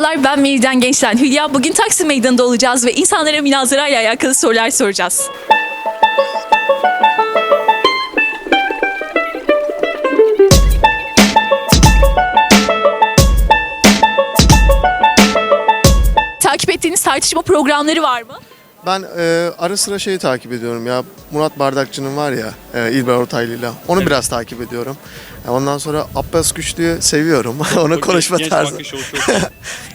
Merhabalar ben Meliden Gençten Hülya. Bugün Taksim Meydanı'nda olacağız ve insanlara münazara ile alakalı sorular soracağız. Takip ettiğiniz tartışma programları var mı? Ben e, ara sıra şeyi takip ediyorum ya. Murat Bardakçı'nın var ya e, İlber Ortaylı'yla. Onu biraz takip ediyorum. E, ondan sonra Abbas Güçlü'yü seviyorum. Onun konuşma Genç tarzı. bakış, o çok-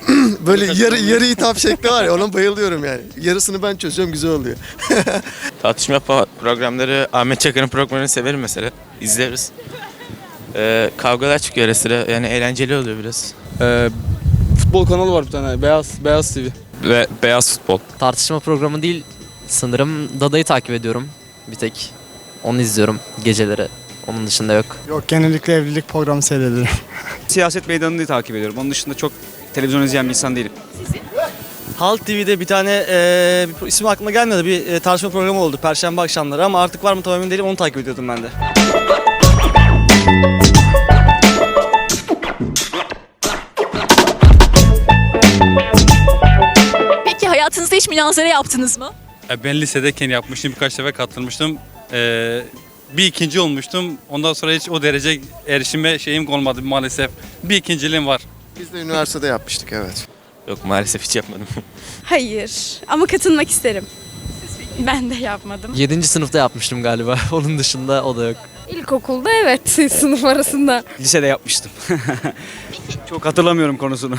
Böyle yarı yarı hitap şekli var ya. Ona bayılıyorum yani. Yarısını ben çözüyorum güzel oluyor. Tartışma programları, Ahmet Çakar'ın programlarını severim mesela. İzleriz. Ee, kavgalar çıkıyor ara sıra. Yani eğlenceli oluyor biraz. Ee, futbol kanalı var bir tane. Beyaz Beyaz TV. Ve beyaz futbol. tartışma programı değil sanırım Dada'yı takip ediyorum bir tek. Onu izliyorum geceleri. Onun dışında yok. Yok genellikle evlilik programı seyrediyorum. Siyaset meydanını takip ediyorum. Onun dışında çok televizyon izleyen bir insan değilim. Halk TV'de bir tane e, bir ismi aklıma gelmedi bir e, tartışma programı oldu Perşembe akşamları ama artık var mı tam emin değilim onu takip ediyordum ben de. Münazara yaptınız mı? E, Ben lisedeyken yapmıştım. Birkaç defa katılmıştım. Ee, bir ikinci olmuştum. Ondan sonra hiç o derece erişime şeyim olmadı maalesef. Bir ikinciliğim var. Biz de üniversitede yapmıştık evet. Yok maalesef hiç yapmadım. Hayır ama katılmak isterim. Ben de yapmadım. 7. sınıfta yapmıştım galiba. Onun dışında o da yok. İlkokulda evet sınıf arasında. Lisede yapmıştım. Çok hatırlamıyorum konusunu.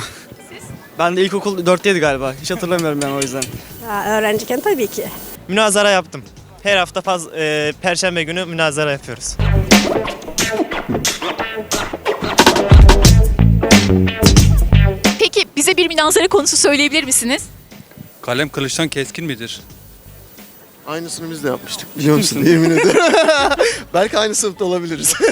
Ben de ilkokul 4'teydi galiba. Hiç hatırlamıyorum ben o yüzden. öğrenciyken tabii ki. Münazara yaptım. Her hafta faz, e, perşembe günü münazara yapıyoruz. Peki bize bir münazara konusu söyleyebilir misiniz? Kalem kılıçtan keskin midir? Aynısını biz de yapmıştık. Biliyor musun? Yemin ederim. Belki aynı sınıfta olabiliriz.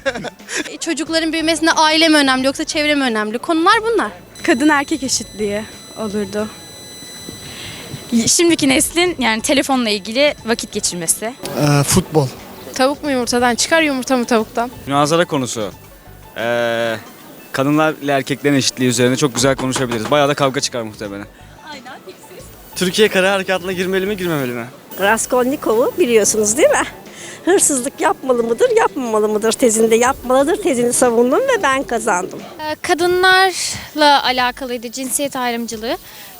E, Çocukların büyümesinde aile mi önemli yoksa çevre mi önemli? Konular bunlar. Kadın erkek eşitliği olurdu. Şimdiki neslin yani telefonla ilgili vakit geçirmesi. Ee, futbol. Tavuk mu yumurtadan çıkar yumurta mı tavuktan? Münazara konusu. Ee, kadınlar ile erkeklerin eşitliği üzerine çok güzel konuşabiliriz. Bayağı da kavga çıkar muhtemelen. Aynen. Türkiye kara harekatına girmeli mi girmemeli mi? Raskolnikov'u biliyorsunuz değil mi? Hırsızlık yapmalı mıdır, yapmamalı mıdır tezinde yapmalıdır tezini savundum ve ben kazandım. Ee, Kadınlarla alakalıydı cinsiyet ayrımcılığı.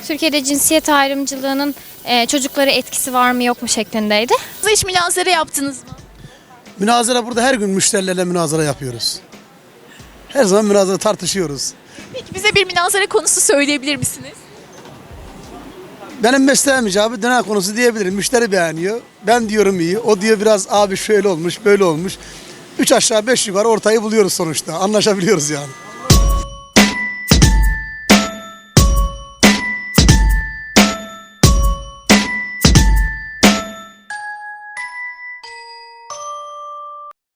Türkiye'de cinsiyet ayrımcılığının e, çocuklara etkisi var mı yok mu şeklindeydi. Siz hiç münazara yaptınız mı? Münazara burada her gün müşterilerle münazara yapıyoruz. Her zaman münazara tartışıyoruz. Peki bize bir münazara konusu söyleyebilir misiniz? Benim mesleğim icabı dönem konusu diyebilirim. Müşteri beğeniyor. Ben diyorum iyi. O diyor biraz abi şöyle olmuş böyle olmuş. Üç aşağı beş yukarı ortayı buluyoruz sonuçta. Anlaşabiliyoruz yani.